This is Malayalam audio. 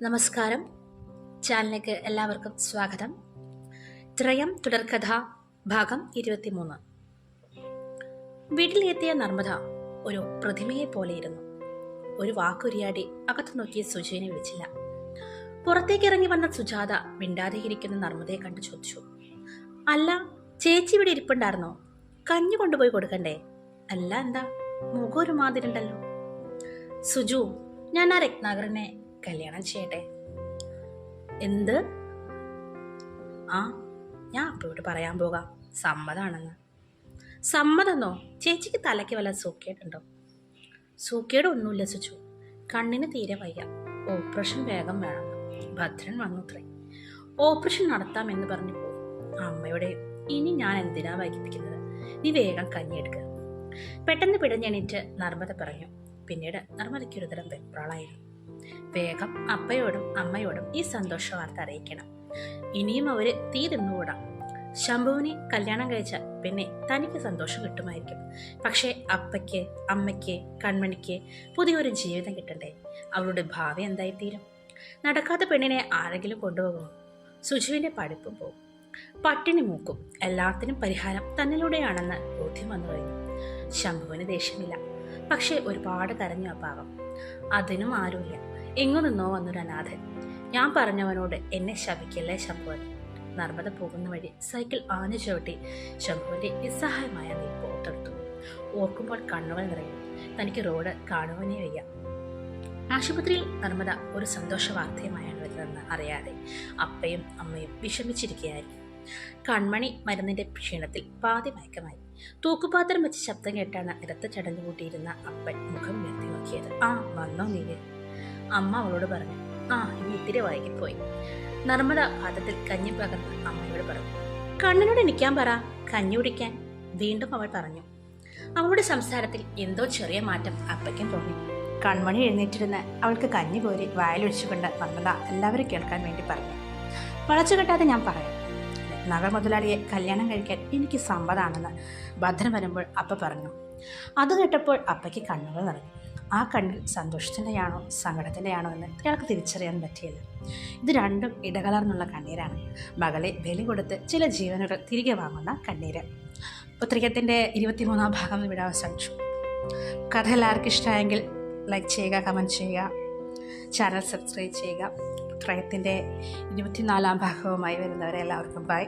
നമസ്കാരം. ചാനലിലേക്ക് എല്ലാവർക്കും സ്വാഗതം. ത്രയം തുടർക്കഥ ഭാഗം ഇരുപത്തിമൂന്ന്. വീട്ടിലെത്തിയ നർമ്മദ ഒരു പ്രതിമയെ പോലെയിരുന്നു. ഒരു വാക്കുരിയാടി അകത്തു നോക്കിയ സുജയനെ വിളിച്ചില്ല. പുറത്തേക്ക് ഇറങ്ങി വന്ന സുജാത മിണ്ടാതെ ഇരിക്കുന്ന നർമ്മദയെ കണ്ടു ചോദിച്ചു. അല്ല ചേച്ചി ഇവിടെ ഇരിപ്പുണ്ടായിരുന്നോ? കഞ്ഞി കൊണ്ടുപോയി കൊടുക്കണ്ടേ? അല്ല എന്താ? മുഖം ഒരു മാതിരി സുജു ഞാൻ ആ രത്നാകരനെ കല്യാണം ചെയ്യട്ടെ. എന്ത്? ആ ഞാൻ അപ്പോഴോട് പറയാൻ പോകാം. സമ്മതാണെന്ന്. സമ്മതെന്നോ? ചേച്ചിക്ക് തലയ്ക്ക് വല്ല സൂക്കേടുണ്ടോ? സൂക്കേട് ഒന്നുമില്ല സുചു കണ്ണിന് തീരെ വയ്യ. ഓപ്പറേഷൻ വേഗം വേണം. ഭദ്രൻ വന്നുത്രേ. ഓപ്പറേഷൻ നടത്താമെന്ന് പറഞ്ഞു പോയി. അമ്മയുടെ ഇനി ഞാൻ എന്തിനാ വൈകിപ്പിക്കുന്നത്? നീ വേഗം കഞ്ഞിയെടുക്കുക പെട്ടെന്ന് പിടഞ്ഞെണീറ്റ് നർമ്മദ പറഞ്ഞു. പിന്നീട് നർമ്മദയ്ക്ക് ഒരുതരം വെപ്രാളായിരുന്നു. വേഗം അപ്പയോടും അമ്മയോടും ഈ സന്തോഷ വാർത്ത അറിയിക്കണം. ഇനിയും അവർ തീ തിന്നുകൂടാം ശംഭുവിനെ കല്യാണം കഴിച്ച പിന്നെ തനിക്ക് സന്തോഷം കിട്ടുമായിരിക്കും. പക്ഷേ അപ്പയ്ക്ക് അമ്മയ്ക്ക് കൺമണിക്ക് പുതിയൊരു ജീവിതം കിട്ടണ്ടേ? അവളുടെ ഭാവി എന്തായിത്തീരും? നടക്കാത്ത പെണ്ണിനെ ആരെങ്കിലും കൊണ്ടുപോകുമോ? സുജുവിന്റെ പഠിപ്പും പോകും പട്ടിണി മൂക്കും. എല്ലാത്തിനും പരിഹാരം തന്നിലൂടെയാണെന്ന് ബോധ്യം വന്നു കഴിഞ്ഞു ശംഭുവിന് ദേഷ്യമില്ല. പക്ഷേ ഒരുപാട് കരഞ്ഞു ആ പാവം. അതിനും ആരുമില്ല. എങ്ങു നിന്നോ വന്നൊരു അനാഥൻ. ഞാൻ പറഞ്ഞവനോട് എന്നെ ശപിക്കല്ലേ ശംഭുവൻ? നർമ്മദ പോകുന്ന വഴി സൈക്കിൾ ആഞ്ഞു ചവിട്ടി ശംഭുവിന്റെ നിസ്സഹായമായ നീപ്പ് ഓർത്തെടുത്തു ഓർക്കുമ്പോൾ കണ്ണുകൾ നിറയും. തനിക്ക് റോഡ് കാണുവാനേ വയ്യ. ആശുപത്രിയിൽ നർമ്മദ ഒരു സന്തോഷ വാർത്തയുമായാണ് വരുന്നതെന്ന് അറിയാതെ അപ്പയും അമ്മയും വിഷമിച്ചിരിക്കുകയായിരുന്നു കൺമണി മരുന്നിന്റെ ക്ഷീണത്തിൽ പാതി മയക്കമായി. തൂക്കുപാത്രം വെച്ച് ശബ്ദം കേട്ടാണ് നിരത്ത് ചടഞ്ഞു കൂട്ടിയിരുന്ന അപ്പൻ മുഖം ഉയർത്തി നോക്കിയത്. ആ വന്നോ നീര് അമ്മ അവളോട് പറഞ്ഞു ആ ഇനി ഇത്തിരി വൈകിപ്പോയി. നർമ്മദ പാത്രത്തിൽ കഞ്ഞി പകർന്ന് അമ്മയോട് പറഞ്ഞു കണ്ണനോട് നിൽക്കാൻ പറ കഞ്ഞി കുടിക്കാൻ. വീണ്ടും അവൾ പറഞ്ഞു അവളുടെ സംസാരത്തിൽ എന്തോ ചെറിയ മാറ്റം അപ്പയ്ക്കും തോന്നി. കൺമണി എഴുന്നേറ്റിരുന്ന് അവൾക്ക് കഞ്ഞി കോരി വായിലൊഴിച്ചുകൊണ്ട് നർമ്മദ എല്ലാവരും കേൾക്കാൻ വേണ്ടി പറഞ്ഞു. വളച്ചു കെട്ടാതെ ഞാൻ പറയാം. നഗർ മുതലാളിയെ കല്യാണം കഴിക്കാൻ എനിക്ക് സമ്മതാണെന്ന് ഭദ്രൻ വരുമ്പോൾ അപ്പ പറഞ്ഞു. അത് കേട്ടപ്പോൾ അപ്പയ്ക്ക് കണ്ണുകൾ നിറഞ്ഞു. ആ കണ്ണിൽ സന്തോഷത്തിന്റെയാണോ സങ്കടത്തിന്റെയാണോ എന്ന് ഇയാൾക്ക് തിരിച്ചറിയാൻ പറ്റിയില്ല ഇത് രണ്ടും ഇടകലർന്നുള്ള കണ്ണീരാണ്. മകളെ ബലി കൊടുത്ത് ചില ജീവനുകൾ തിരികെ വാങ്ങുന്ന കണ്ണീര്. പുത്രികത്തിന്റെ ഇരുപത്തിമൂന്നാം ഭാഗം ഇവിടെ അവസാനിച്ചു. കഥ എല്ലാവർക്കും ഇഷ്ടമായെങ്കിൽ ലൈക്ക് ചെയ്യുക കമന്റ് ചെയ്യുക ചാനൽ സബ്സ്ക്രൈബ് ചെയ്യുക. ത്രയത്തിന്റെ ഇരുപത്തിനാലാം ഭാഗവുമായി വരുന്നവരെ എല്ലാവർക്കും ബൈ